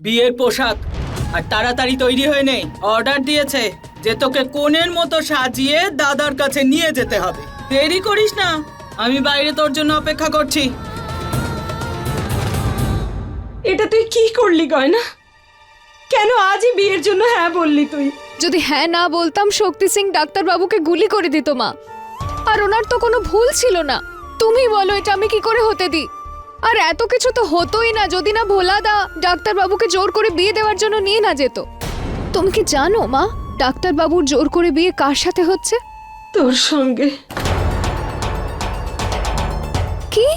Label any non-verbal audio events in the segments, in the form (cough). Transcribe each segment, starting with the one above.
বিয়ের পোশাক। আর তাড়াতাড়ি তৈরি হয়ে নেই অর্ডার দিয়েছে যে তোকে কোণের মতো সাজিয়ে দাদার কাছে নিয়ে যেতে হবে। দেরি করিস না আমি বাইরে তোর জন্য অপেক্ষা করছি। এটা তুই কি করলি গয়না? কেন আজই বিয়ের জন্য হ্যাঁ বললি তুই? যদি হ্যাঁ না বলতাম শক্তি সিং ডাক্তারবাবুকে গুলি করে দিত মা। আর ওনার তো কোনো ভুল ছিল না। তুমি বলো এটা আমি কি করে হতে দিই? আর এত কিছু তো হতোই না যদি না ভোলা ভোলাদা ডাক্তারবাবুকে জোর করে বিয়ে দেওয়ার জন্য নিয়ে না যেত। তুমি কি জানো মা ডাক্তারবাবুর জোর করে বিয়ে কার সাথে হচ্ছে? তোর সঙ্গে। কি?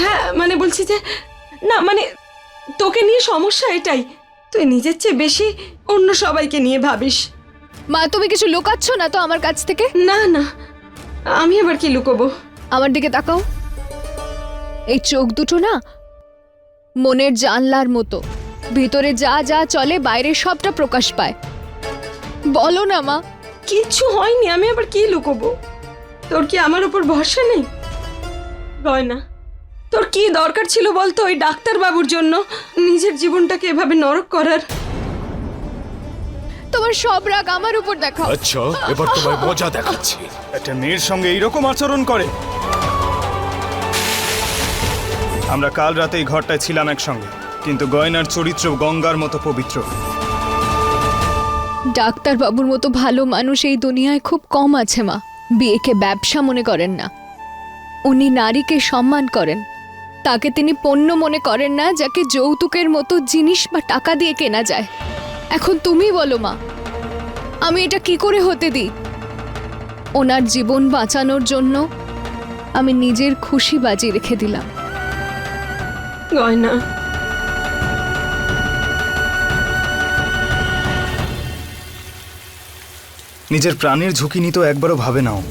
হ্যাঁ মানে বলছি যে না মানে তোকে নিয়ে সমস্যা এটাই। তুই নিজের চেয়ে বেশি অন্য সবাইকে নিয়ে ভাবিস। মা তুমি কিছু লুকাচ্ছ না তো আমার কাছ থেকে? না না আমি আবার কি লুকোবো? আমার দিকে তাকাও। এই চোখ দুটো না মনের জানলার মতো। ভিতরে যা যা চলে বাইরে সবটা প্রকাশ পায়। বলো না মা। কিচ্ছু হয়নি আমি আবার কি লুকোবো? তোর কি আমার উপর ভরসা নেই? গয়না তোর কি দরকার ছিল বলতো ওই ডাক্তার বাবুর জন্য? নিজের জীবনটাকে এভাবে নরক করার? তোমার সব রাগ আমার উপর দেখাও। আচ্ছা এবার তোমায় মজা দেখাচ্ছি। একটা মেয়ের সঙ্গে এইরকম আচরণ করে? আমরা কাল রাতে এই ঘরটায় ছিলাম একসঙ্গে, কিন্তু গয়নার চরিত্র গঙ্গার মতো পবিত্র। ডাক্তার বাবুর মতো ভালো মানুষ এই দুনিয়ায় খুব কম আছে মা। বিয়েকে ব্যবসা মনে করেন না। উনি নারীকে সম্মান করেন। তাকে তিনি পণ্য মনে করেন না, যাকে যৌতুকের মতো জিনিস বা টাকা দিয়ে কেনা যায়। এখন তুমি বলো মা, আমি এটা কি করে হতে দিই? ওনার জীবন বাঁচানোর জন্য আমি নিজের খুশি বাজি রেখে দিলাম। গয়না। নিজের প্রাণের ঝুঁকি নিতে একবারও ভাবে নাও।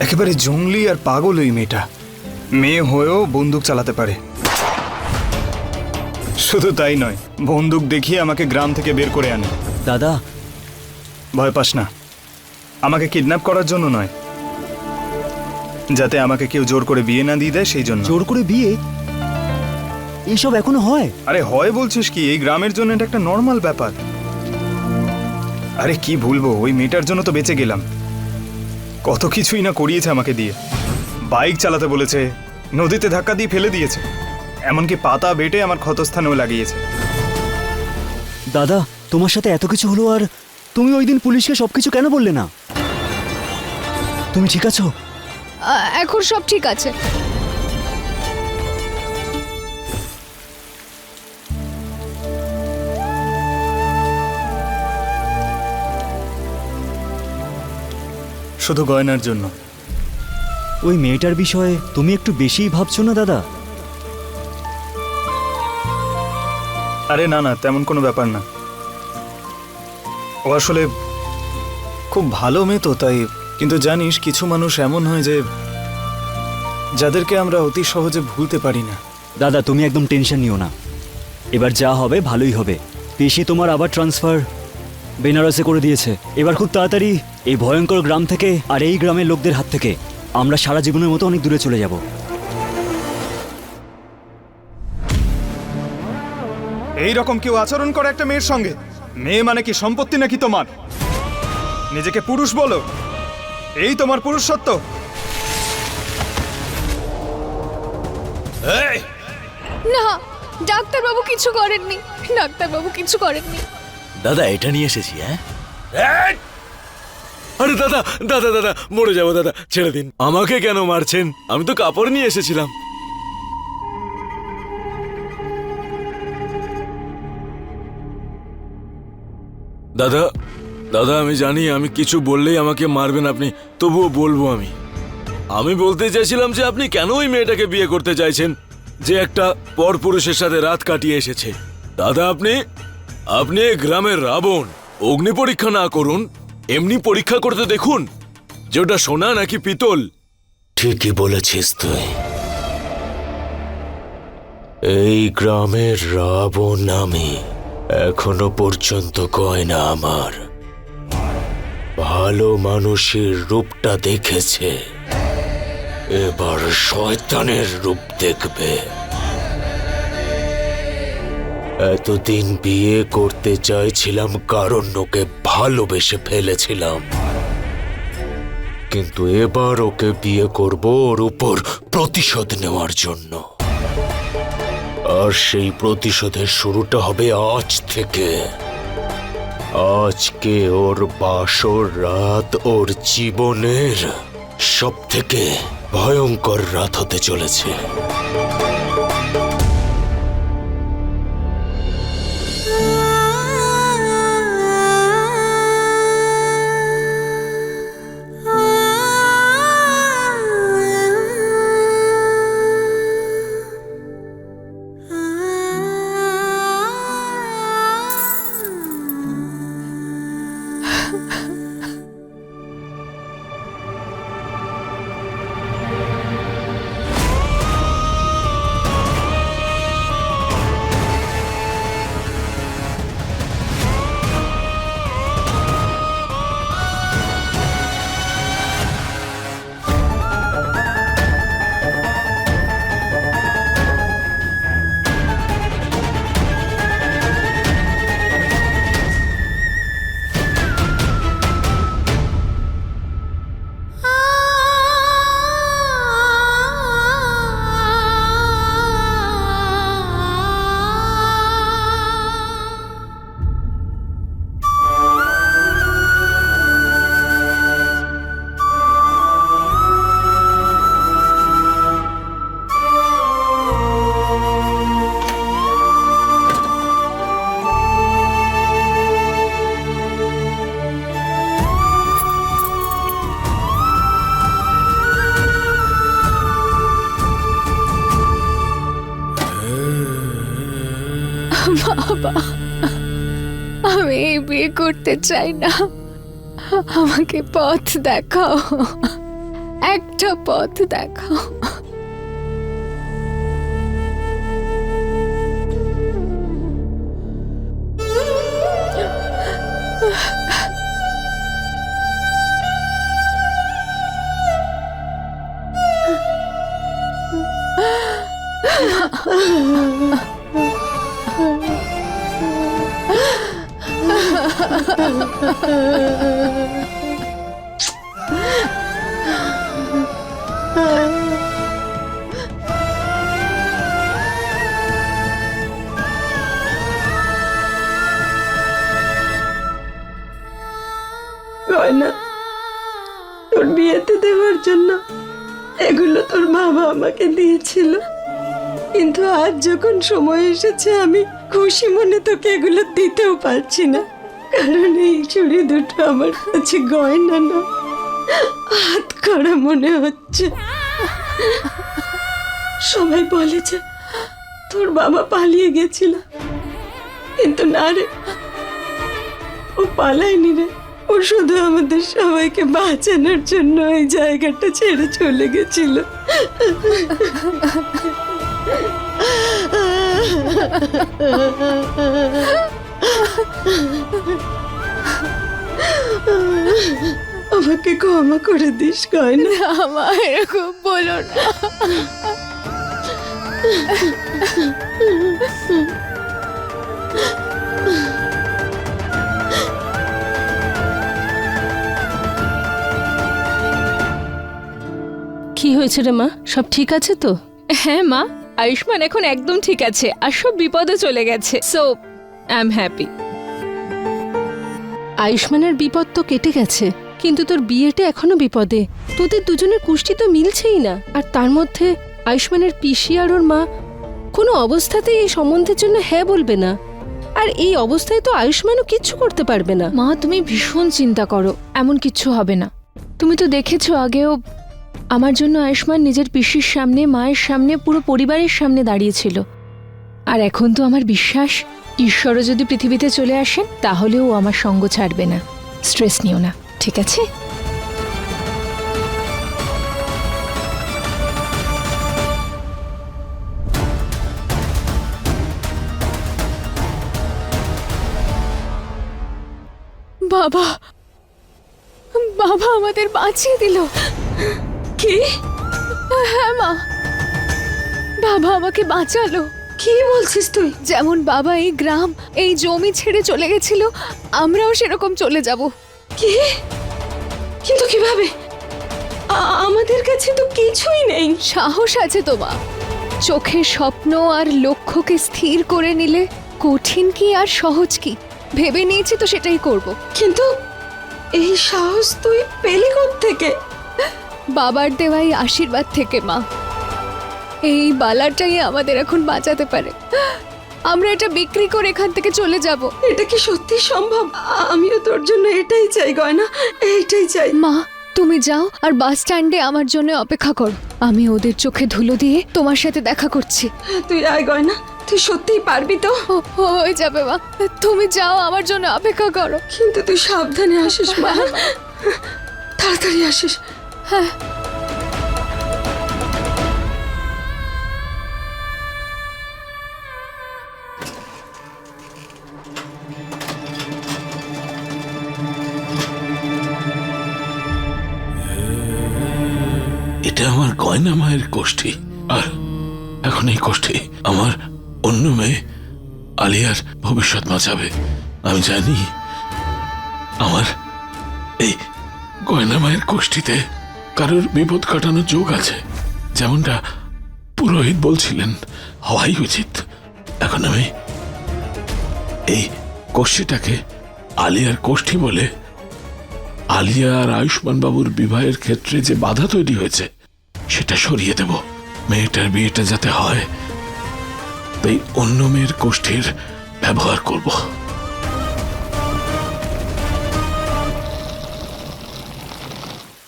একেবারে জঙ্গলি আর পাগল ওই মেয়েটা। মেয়ে হয়েও বন্দুক চালাতে পারে। শুধু তাই নয় বন্দুক দেখিয়ে আমাকে গ্রাম থেকে বের করে আনে। দাদা। ভয় পাস না। আমাকে কিডন্যাপ করার জন্য নয় যাতে আমাকে কেউ জোর করে বিয়ে না দিয়ে দেয় সেই জন্য। জোর করে বিয়ে? এইসব এখনও হয়? আরে হয় বলছিস কি এই গ্রামের জন্য এটা একটা নর্মাল ব্যাপার। আরে কি ভুলবো ওই মেয়েটার জন্য তো বেঁচে গেলাম। কত কিছুই না করিয়েছে আমাকে দিয়ে। বাইক চালাতে বলেছে নদীতে ধাক্কা দিয়ে ফেলে দিয়েছে। এমনকি পাতা বেটে আমার ক্ষতস্থানেও লাগিয়েছে। দাদা তোমার সাথে এত কিছু হলো আর তুমি ওই দিন পুলিশকে সবকিছু কেন বললে না? তুমি ঠিক আছো? এখন সব ঠিক আছে। শুধু গয়নার জন্য। ওই মেয়েটার বিষয়ে তুমি একটু বেশিই ভাবছ না, দাদা? আরে, না না, তেমন কোনো ব্যাপার না। ও আসলে খুব ভালো মেয়ে তো, তাই কিন্তু জানিস কিছু মানুষ এমন হয় যে যাদেরকে আমরা অতি সহজে ভুলতে পারি না। দাদা তুমি একদম টেনশন নিও না। এবার যা হবে ভালোই হবে। পেশি তোমার আবার ট্রান্সফার বেনারসে করে দিয়েছে। এবার খুব তাড়াতাড়ি এই ভয়ঙ্কর গ্রাম থেকে আর এই গ্রামের লোকদের হাত থেকে আমরা সারা জীবনের মতো অনেক দূরে চলে যাব। এই রকম কেউ আচরণ করে একটা মেয়ের সঙ্গে? মেয়ে মানে কি সম্পত্তি নাকি তোমার? নিজেকে পুরুষ বলো। এই তোমার পুরুষত্ব। এই! না ডাক্তারবাবু কিছু করেননি। ডাক্তারবাবু কিছু করেননি। দাদা এটা নিয়ে এসেছি হ্যাঁ? আরে দাদা দাদা দাদা মরে যাব দাদা ছেড়ে দিন। আমাকে কেন মারছেন? আমি তো কাপড় নিয়ে এসেছিলাম। দাদা দাদা, আমি জানি, আমি কিছু বললেই আমাকে মারবেন আপনি, তবুও বলব আমি। আমি বলতে চাইছিলাম যে আপনি কেন ওই মেয়েটাকে বিয়ে করতে চাইছেন, যে একটা পরপুরুষের সাথে রাত কাটিয়ে এসেছে। দাদা, আপনি আপনি গ্রামের রাবণ, অগ্নি পরীক্ষা না করুন, এমনি পরীক্ষা করতে দেখুন, যে ওটা সোনা নাকি পিতল। ঠিকই বলেছিস তুই। এই গ্রামের রাবণ আমি এখনও পর্যন্ত গয়না আমার। ভালো মানুষের রূপটা দেখেছে। এবার শয়তানের রূপ দেখবে। এতদিন বিয়ে করতে চাইছিলাম, কারণ ওকে ভালোবেসে ফেলেছিলাম। কিন্তু এবার ওকে বিয়ে করব ওর উপর প্রতিশোধ নেওয়ার জন্য। আর সেই প্রতিশোধের শুরুটা হবে আজ থেকে। আজকে ওর বাসর রাত ওর জীবনের সব থেকে ভয়ঙ্কর রাত হতে চলেছে। বাবা আমি এই বিয়ে করতে চাই না। আমাকে পথ দেখাও একটা পথ দেখাও। গয়না তোর বিয়েতে দেওয়ার জন্য এগুলো তোর বাবা আমাকে দিয়েছিল। কিন্তু আজ যখন সময় এসেছে, আমি খুশি মনে তোকে এগুলো দিতেও পারছি না। কারণ এই চুড়ি দুটো আমার কাছে গয়না না। হাত করা মনে হচ্ছে। সবাই বলেছে তোর বাবা পালিয়ে গেছিল। কিন্তু না রে, ও পালায়নি রে। ও শুধু আমাদের সবাইকে বাঁচানোর জন্য ওই জায়গাটা ছেড়ে চলে গেছিল। আমাকে ক্ষমা করে দিস গয়না। আমার এরকম বলো না। কি হয়েছে রে মা? সব ঠিক আছে তো? হ্যাঁ মা আয়ুষ্মান এখন একদম ঠিক আছে আর সব বিপদে চলে গেছে। সো আই এম হ্যাপি আয়ুষ্মানের বিপদ তো কেটে গেছে কিন্তু তোর বিয়েটা এখনও বিপদে। তোদের দুজনের কুষ্টি তো মিলছেই না। আর তার মধ্যে আয়ুষ্মানের পিসি আর ওর মা কোনো অবস্থাতেই এই সম্বন্ধের জন্য হ্যাঁ বলবে না। আর এই অবস্থায় তো আয়ুষ্মানও কিচ্ছু করতে পারবে না। মা তুমি ভীষণ চিন্তা করো এমন কিচ্ছু হবে না। তুমি তো দেখেছ আগেও আমার জন্য আয়ুষ্মান নিজের পিসির সামনে মায়ের সামনে পুরো পরিবারের সামনে দাঁড়িয়েছিল। আর এখন তো আমার বিশ্বাস, ঈশ্বরও যদি পৃথিবীতে চলে আসেন, তাহলেও আমার সঙ্গ ছাড়বে না। স্ট্রেস নিও না, ঠিক আছে? বাবা বাবা আমাদের বাঁচিয়ে দিল। কি? হ্যাঁ মা। বাবা আমাকে বাঁচালো। কি বলছিস তুই? যেমন বাবা এই গ্রাম এই জমি ছেড়ে চলে গেছিল আমরাও সেরকম চলে যাব। কি? কিন্তু কীভাবে? আ- আমাদের কাছে তো কিছুই নেই। সাহস আছে তো মা। চোখের স্বপ্ন আর লক্ষ্যকে স্থির করে নিলে কঠিন কি আর সহজ কি? ভেবে নিয়েছি তো সেটাই করব। কিন্তু এই সাহস তুই পেলি থেকে বাবার দেওয়াই আশীর্বাদ থেকে মা। এই বালাটাই আমাদের এখন বাঁচাতে পারে। আমরা এটা বিক্রি করে এখান থেকে চলে যাব। এটা কি সত্যি সম্ভব? আমিও তোর জন্য এটাই চাই গয়না। এইটাই চাই। মা তুমি যাও আর বাস স্ট্যান্ডে আমার জন্য অপেক্ষা করো। আমি ওদের চোখে ধুলো দিয়ে তোমার সাথে দেখা করছি। হ্যাঁ, তুই আয় গয়না। তুই সত্যিই পারবি তো? হয়ে যাবে মা। তুমি যাও আমার জন্য অপেক্ষা করো। কিন্তু তুই সাবধানে আসিস মা। তাড়াতাড়ি আসিস। এটা গয়না মায়ের কোষ্ঠী আর এখন এই কোষ্ঠী আমার অন্য মেয়ে আলিয়ার ভবিষ্যৎ বাঁচাবে। আমি জানি আমার এই গয়না মায়ের কোষ্ঠীতে কারোর বিপদ কাটানোর যোগ আছে। যেমনটা পুরোহিত বলছিলেন, হওয়াই উচিত। এখন আমি এই কোষ্ঠীটাকে আলিয়ার কোষ্ঠী বলে আলিয়া আর আয়ুষ্মান বাবুর বিবাহের ক্ষেত্রে যে বাধা তৈরি হয়েছে সেটা সরিয়ে দেব। মেয়েটার বিয়েটা যাতে হয় তাই অন্য মেয়ের কোষ্ঠীর ব্যবহার করব।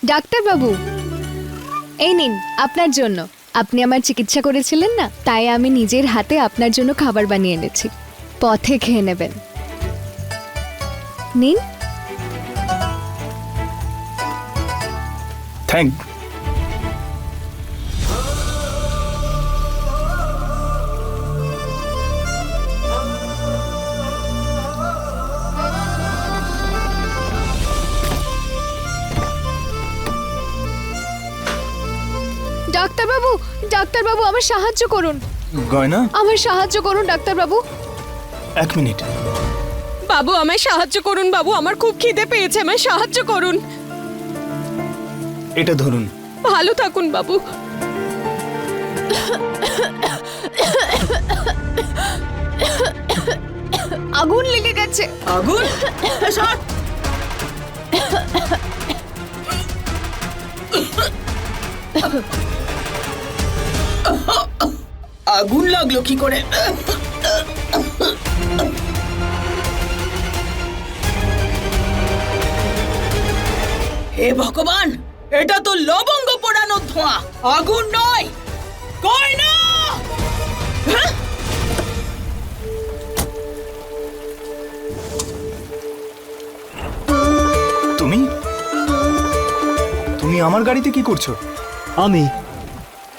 ডাক্তারবাবু এই নিন আপনার জন্য। আপনি আমার চিকিৎসা করেছিলেন না তাই আমি নিজের হাতে আপনার জন্য খাবার বানিয়ে এনেছি। পথে খেয়ে নেবেন। নিন। থ্যাংক ডাক্তারবাবু ডাক্তারবাবু আমার সাহায্য করুন। গয়না? আমার সাহায্য করুন ডাক্তারবাবু। এক মিনিট। বাবু আমায় সাহায্য করুন বাবু আমার খুব খিদে পেয়েছে আমায় সাহায্য করুন। এটা ধরুন। ভালো থাকুন বাবু। আগুন লেগে গেছে। আগুন? সর। আগুন লাগল কি করে? হে ভগবান এটা তো লবঙ্গ পোড়ানো ধোঁয়া। আগুন নয়। কই না? হ্যাঁ? তুমি? তুমি আমার গাড়িতে কি করছ? আমি।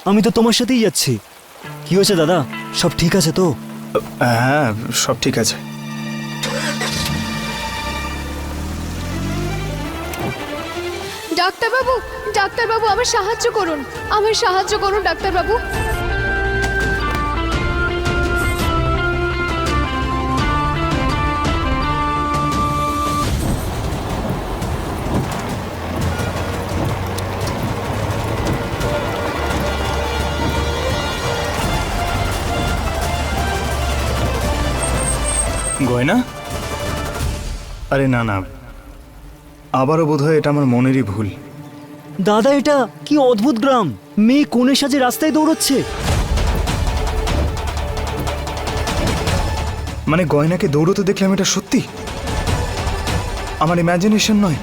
আমি তো তোমার সাথেই যাচ্ছি। কি হয়েছে দাদা? সব ঠিক আছে তো? হ্যাঁ সব ঠিক আছে। ডাক্তারবাবু ডাক্তারবাবু আমার সাহায্য করুন। আমার সাহায্য করুন ডাক্তারবাবু। গয়না আরে না না। আবারও বোধহয় এটা আমার মনেরই ভুল। দাদা এটা কি অদ্ভুত গ্রাম? মেয়ে কোণে সাজে রাস্তায় দৌড়চ্ছে। মানে গয়নাকে দৌড়তে দেখলাম এটা সত্যি? আমার ইম্যাজিনেশন নয়।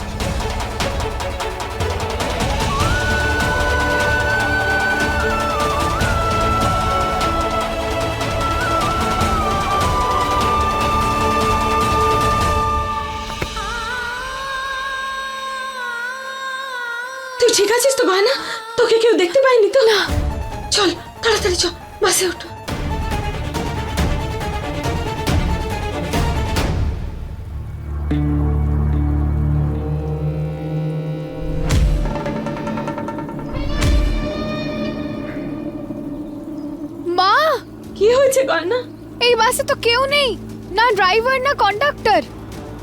ড্রাইভার না কন্ডাক্টর?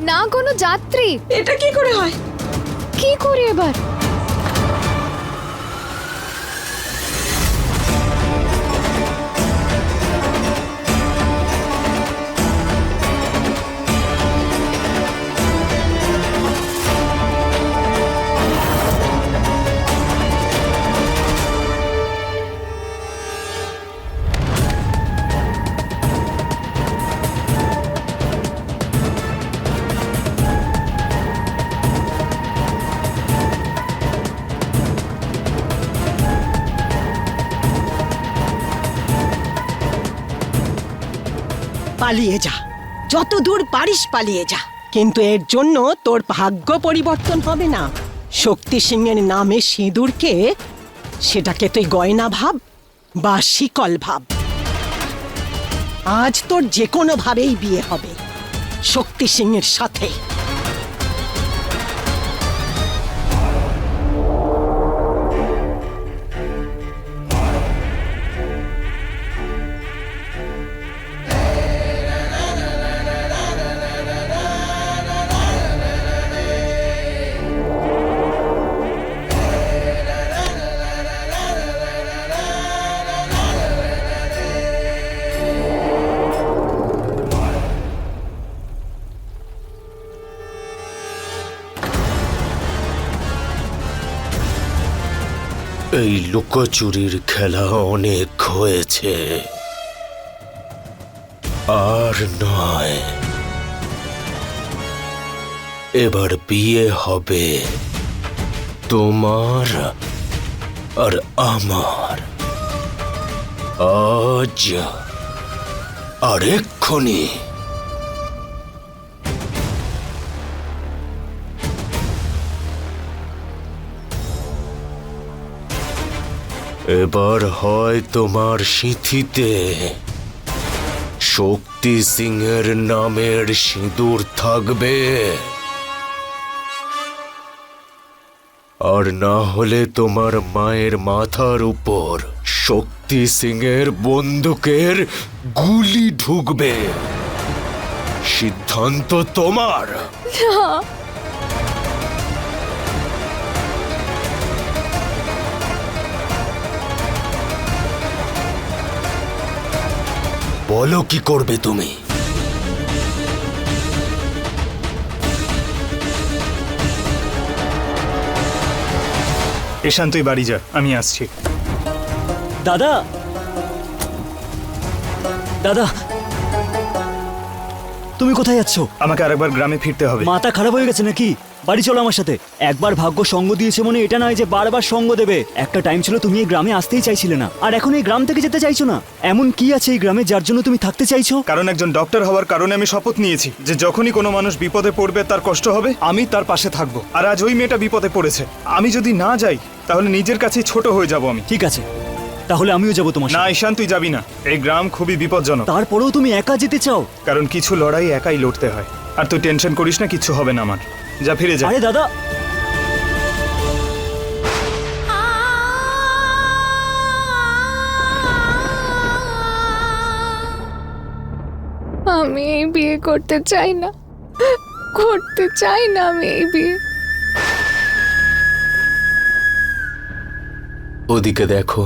না কোনো যাত্রী? এটা কি করে হয়? কি করি এবার? পালিয়ে যা। যত দূর পারিস পালিয়ে যা। কিন্তু এর জন্য তোর ভাগ্য পরিবর্তন হবে না। শক্তি সিংয়ের নামে সিঁদুরকে সেটাকে তুই গয়না ভাব বা শিকল ভাব। আজ তোর যে কোনো ভাবেই বিয়ে হবে। শক্তি সিংহের সাথে। এই লুকোচুরির খেলা অনেক হয়েছে। আর নয়। এবার বিয়ে হবে তোমার আর আমার। আজ আর এবার হয় তোমার সিঁথিতে। শক্তি সিংহের নামের সিঁদুর থাকবে। আর না হলে তোমার মায়ের মাথার উপর শক্তি সিংহের বন্দুকের গুলি ঢুকবে। সিদ্ধান্ত তোমার। বলো কি করবে তুমি? এশান তুই বাড়ি যা আমি আসছি। দাদা! দাদা! তুমি কোথায় যাচ্ছ? আমাকে আরেকবার গ্রামে ফিরতে হবে। মাথা খারাপ হয়ে গেছে নাকি? বাড়ি চলো আমার সাথে। একবার ভাগ্য সঙ্গ দিয়েছে মনে এটা নয় যে বারবার সঙ্গ দেবে। একটা টাইম ছিল তুমি এই গ্রামে আসতেই চাইছিলে না। আর এখন এই গ্রাম থেকে যেতে চাইছো না? এমন কি আছে এই গ্রামে যার জন্য তুমি থাকতে চাইছো? কারণ একজন ডক্টর হওয়ার কারণে আমি শপথ নিয়েছি যে যখনই কোনো মানুষ বিপদে পড়বে তার কষ্ট হবে আমি তার পাশে থাকব। আর আজ ওই মেয়েটা বিপদে পড়েছে। আমি যদি না যাই তাহলে নিজের কাছেই ছোট হয়ে যাব আমি। ঠিক আছে। তাহলে আমিও যাব তোমার না সাথে। ঈশান তুই যাবি না। এই গ্রাম খুবই বিপজ্জনক। তারপরেও তুমি একা যেতে চাও? কারণ কিছু লড়াই একাই লড়তে হয়। আর তুই টেনশন করিস না কিছু হবে না আমার। যা ফিরে যা। আরে দাদা! আমি এই বিয়ে করতে চাই না। করতে চাই না আমি এই বিয়ে। ওদিকে দেখো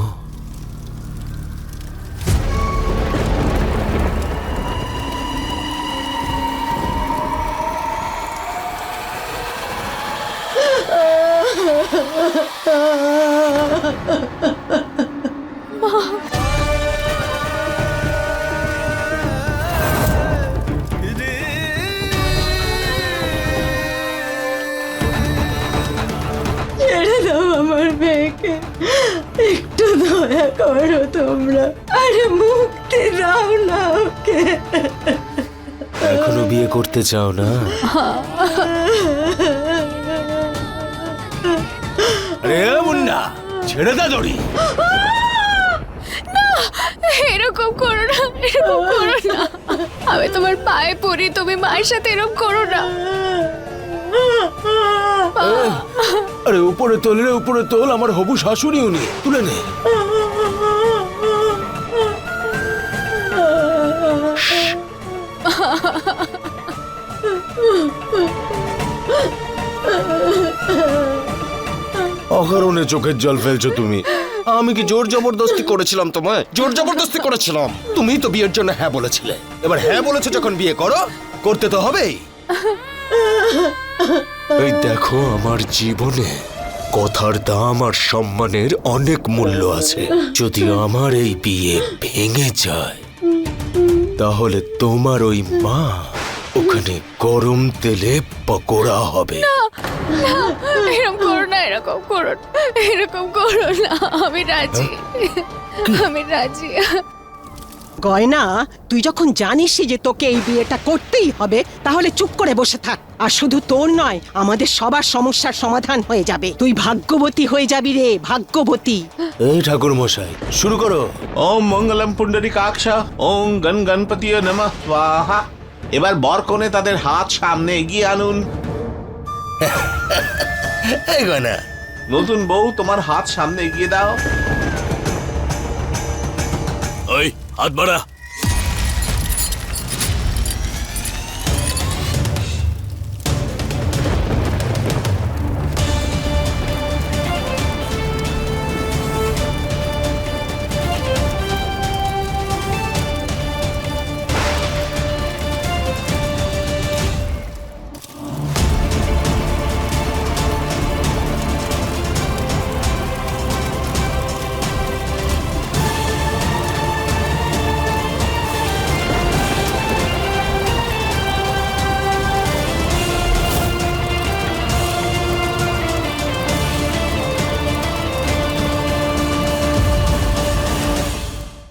ছেড়ে দাও আমার মেয়েকে। একটু দয়া করো তোমরা। আরে মুক্তি দাও না ওকে। এখনও বিয়ে করতে চাও না? আরে মুন্না ছেড়ে দা দড়ি। এরকম করো না এরকম করো না। আমি তোমার পায়ে পড়ি তুমি মায়ের সাথে এরকম করো না। আরে উপরে তোল রে উপরে তোল আমার হবু শাশুড়ি উনি তুলে নে। (laughs) অকারণে চোখের জল ফেলছো তুমি। আমি কি জোর জবরদস্তি করেছিলাম তোমায়? জোর জবরদস্তি করেছিলাম। তুমি তো বিয়ের জন্য হ্যাঁ বলেছিলে। এবার হ্যাঁ বলেছ যখন বিয়ে করো, করতে তো হবেই। এই দেখো আমার জীবনে কথার দাম আর সম্মানের অনেক মূল্য আছে। যদি আমার এই বিয়ে ভেঙে যায়, তাহলে তোমার ওই মা ওখানে গরম তেলে পকোড়া হবে। এরকম করো না এরকম করো এরকম করো না আমি রাজি। আমি রাজি। গয়না তুই যখন জানিস যে তোকে এই বিয়েটা করতেই হবে তাহলে চুপ করে বসে থাক। আর শুধু তোর নয় আমাদের সবার সমস্যার সমাধান হয়ে যাবে। তুই ভাগ্যবতী হয়ে যাবি রে ভাগ্যবতী। এই ঠাকুর মশাই শুরু করো। ওম মঙ্গলম পুণ্ডরিকাক্ষা ওম গণ গণপতি নমঃ স্বাহা। এবার বরকনে তাদের হাত সামনে এগিয়ে আনুন। (laughs) এই নতুন বউ তোমার হাত সামনে এগিয়ে দাও। ওই হাত বাড়া।